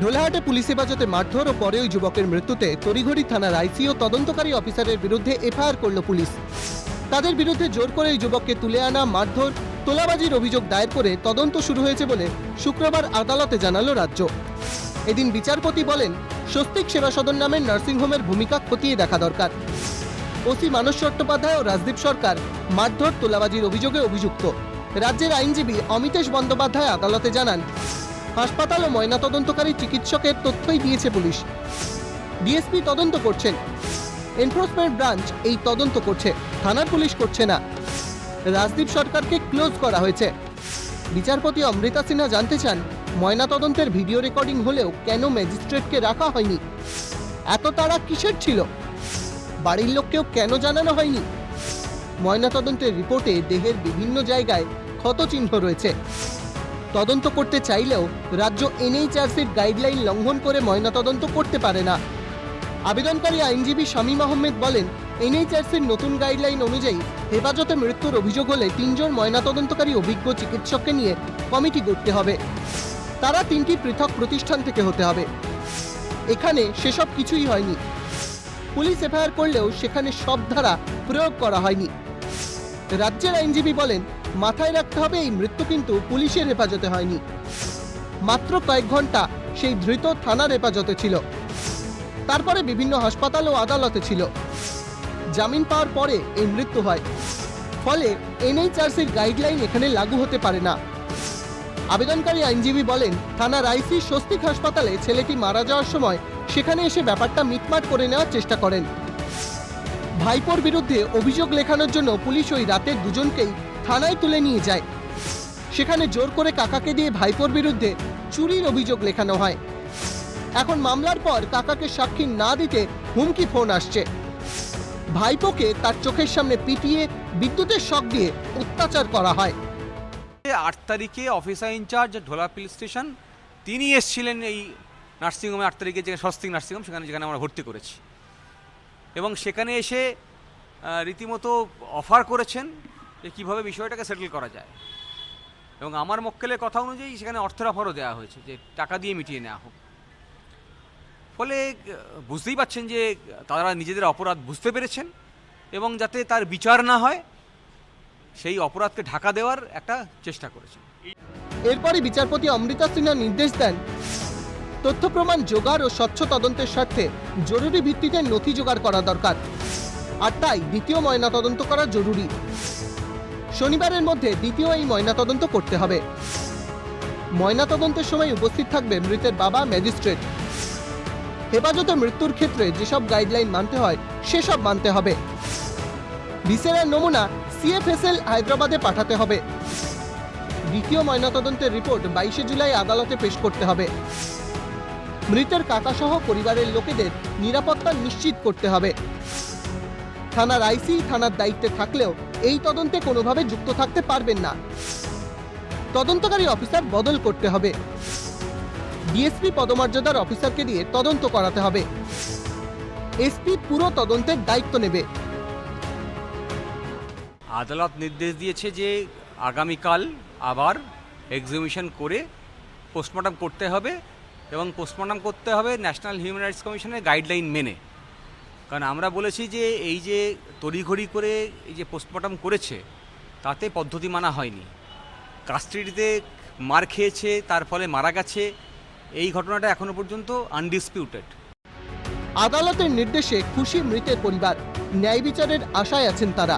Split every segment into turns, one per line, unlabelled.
ঢোলাহাটে police হেফাজতে মারধর ও পরে ওই যুবকের মৃত্যুতে তড়িঘড়ি থানার আইসি ও তদন্তকারী অফিসারের বিরুদ্ধে এফআইআর করল পুলিশ। তাদের বিরুদ্ধে জোর করে ওই যুবককে তুলে আনা, মারধর, তোলাবাজির অভিযোগ দায়ের করে তদন্ত শুরু হয়েছে বলে শুক্রবার আদালতে জানালো রাজ্য। এদিন বিচারপতি বলেন, স্বস্তিক সেবা সদন নামের নার্সিংহোমের ভূমিকা খতিয়ে দেখা দরকার। ওসি মানস চট্টোপাধ্যায় ও রাজদীপ সরকার মারধর, তোলাবাজির অভিযোগে অভিযুক্ত। রাজ্যের আইনজীবী অমিতেশ বন্দ্যোপাধ্যায় আদালতে জানান হাসপাতাল ও ময়নাতদন্তকারী চিকিৎসকের তথ্যই দিয়েছে পুলিশ। ডিএসপি তদন্ত করছেন। এনফোর্সমেন্ট ব্রাঞ্চ এই তদন্ত করছে। থানার পুলিশ করছে না। রাজদীপ সরকারকে ক্লোজ করা হয়েছে। বিচারপতি অমৃতা সিনহা জানতে চান, ময়নাতদন্তের ভিডিও রেকর্ডিং হলেও কেন ম্যাজিস্ট্রেটকে রাখা হয়নি? এত তারা কিসের ছিল? বাড়ির লোককেও কেন জানানো হয়নি? ময়নাতদন্তের রিপোর্টে দেহের বিভিন্ন জায়গায় ক্ষতচিহ্ন রয়েছে। তদন্ত করতে চাইলেও রাজ্য এনএইচআরসির গাইডলাইন লঙ্ঘন করে ময়নাতদন্ত করতে পারে না। আবেদনকারী আইনজীবী শামীম আহমেদ বলেন, এনএইচআরসির নতুন গাইডলাইন অনুযায়ী হেফাজতে মৃত্যুর অভিযোগ হলে তিনজন ময়নাতদন্তকারী অভিজ্ঞ চিকিৎসককে নিয়ে কমিটি গড়তে হবে। তারা তিনটি পৃথক প্রতিষ্ঠান থেকে হতে হবে। এখানে সেসব কিছুই হয়নি। পুলিশ এফআইআর করলেও সেখানে সব ধারা প্রয়োগ করা হয়নি। রাজ্যের আইনজীবী বলেন, মাথায় রাখতে হবে এই মৃত্যু কিন্তু পুলিশের হেফাজতে হয়নি। মাত্র কয়েক ঘণ্টা সেই ধৃত থানার হেফাজতে ছিল। তারপরে বিভিন্ন হাসপাতাল ও আদালতে ছিল। জামিন পাওয়ার পরে এই মৃত্যু হয়। ফলে এনএইচআরসির গাইডলাইন এখানে লাগু হতে পারে না। আবেদনকারী আইনজীবী বলেন, থানার আইসি স্বস্তিক হাসপাতালে ছেলেটি মারা যাওয়ার সময় সেখানে এসে ব্যাপারটা মিটমাট করে নেওয়ার চেষ্টা করেন। ভাইপোর বিরুদ্ধে অভিযোগ লেখানোর জন্য পুলিশ ওই রাতে দুজনকেই থানায় তুলে নিয়ে যায়। সেখানে জোর করে কাকাকে দিয়ে ভাইপোর বিরুদ্ধে চুরির অভিযোগ লেখানো হয়। এখন মামলার পর কাকাকে সাক্ষী না দিতে হুমকি ফোন আসছে। ভাইপোকে তার চোখের সামনে পিটিয়ে বিদ্যুতের শক দিয়ে অত্যাচার করা হয়।
আট তারিখে officer in charge Dhola police station, তিনি এসেছিলেন এই নার্সিংহোমে আট তারিখে যে স্বস্তিক নার্সিংহোম, সেখানে যেখানে আমরা ভর্তি করেছি। এবং সেখানে এসে রীতিমতো অফার করেছেন যে কীভাবে বিষয়টাকে সেটেল করা যায়। এবং আমার মক্কেলের কথা অনুযায়ী সেখানে অর্থের অফারও দেওয়া হয়েছে যে টাকা দিয়ে মিটিয়ে নেওয়া হোক। ফলে বুঝতেই পাচ্ছেন যে তারা নিজেদের অপরাধ বুঝতে পেরেছেন এবং যাতে তার বিচার না হয়, সেই অপরাধকে ঢাকা দেওয়ার একটা চেষ্টা করেছেন।
এরপরই বিচারপতি অমৃতা সিনহা নির্দেশ দেন তথ্য প্রমাণ জোগাড় ও স্বচ্ছ তদন্তের স্বার্থে জরুরি ভিত্তিতে নথি জোগাড় করা দরকার। আর তাই দ্বিতীয় ময়নাতদন্ত করা জরুরি। শনিবারের মধ্যে দ্বিতীয় এই ময়নাতদন্ত করতে হবে। ময়নাতদন্তের সময় উপস্থিত থাকবে মৃতের বাবা ম্যাজিস্ট্রেট। হেফাজতে মৃত্যুর ক্ষেত্রে যেসব গাইডলাইন মানতে হয়, সেসব মানতে হবে। ভিসেরার নমুনা সিএফএসএল হায়দ্রাবাদে পাঠাতে হবে। দ্বিতীয় ময়নাতদন্তের রিপোর্ট বাইশে জুলাই আদালতে পেশ করতে হবে। মৃতের কাকাসহ পরিবারের লোকেদের নিরাপত্তা নিশ্চিত করতে হবে। থানার আইসি থানার দায়িত্বে থাকলেও এই তদন্তে কোনোভাবে যুক্ত থাকতে পারবেন না। তদন্তকারী অফিসার বদল করতে হবে। ডিএসপি পদমর্যাদার অফিসারকে দিয়ে তদন্ত করাতে হবে। এসপি পুরো তদন্তের দায়িত্ব নেবে।
আদালত নির্দেশ দিয়েছে যে আগামীকাল আবার এক্সিবিশন করে পোস্টমর্টম করতে হবে। এবং পোস্টমর্টম করতে হবে ন্যাশনাল হিউম্যান রাইটস কমিশনের গাইডলাইন মেনে। কারণ আমরা বলেছি যে এই যে তড়িঘড়ি করে এই যে পোস্টমর্টম করেছে তাতে পদ্ধতি মানা হয়নি। কাস্টডিতে মার খেয়েছে তার ফলে মারা গেছে এই ঘটনাটা এখনও পর্যন্ত আনডিসপিউটেড
আদালতের নির্দেশে খুশি মৃতের পরিবার ন্যায় বিচারের আশায় আছেন তারা।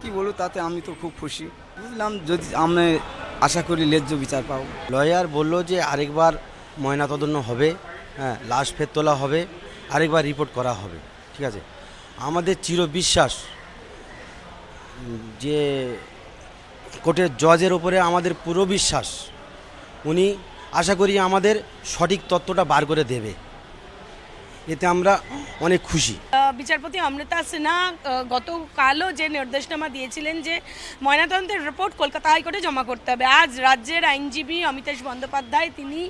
কি বলব তাতে আমি তো খুব খুশি। বুঝলাম যদি আমি আশা করি ন্যায্য বিচার পাবো।
লয়ার বলল যে আরেকবার ময়নাতদন্ত হবে হ্যাঁ লাশ ফের তোলা হবে, আরেকবার রিপোর্ট করা হবে, ঠিক আছে? আমাদের চির বিশ্বাস যে কোর্টের জজের ওপরে আমাদের পুরো বিশ্বাস, উনি আশা করি আমাদের সঠিক তত্ত্বটা বার করে দেবে। এতে আমরা অনেক খুশি।
বিচারপতি অমৃতা সিনহা গতকালও যে নির্দেশনামা দিয়েছিলেন যে ময়নাতদন্তের রিপোর্ট কলকাতা হাইকোর্টে জমা করতে হবে। আজ রাজ্যের আইনজীবী অমিতেশ বন্দ্যোপাধ্যায় তিনি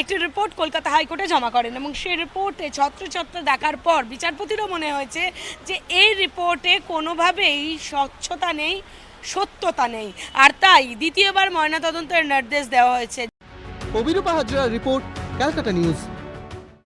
একটি রিপোর্ট কলকাতা হাইকোর্টে জমা করেন এবং সেই রিপোর্টে ছত্রছত্র দেখার পর বিচারপতিরও মনে হয়েছে যে এই রিপোর্টে কোনোভাবেই স্বচ্ছতা নেই সত্যতা নেই। আর তাই দ্বিতীয়বার ময়নাতদন্তের নির্দেশ দেওয়া হয়েছে।
অভিরূপা হাজরার রিপোর্ট ক্যালকাটা নিউজ।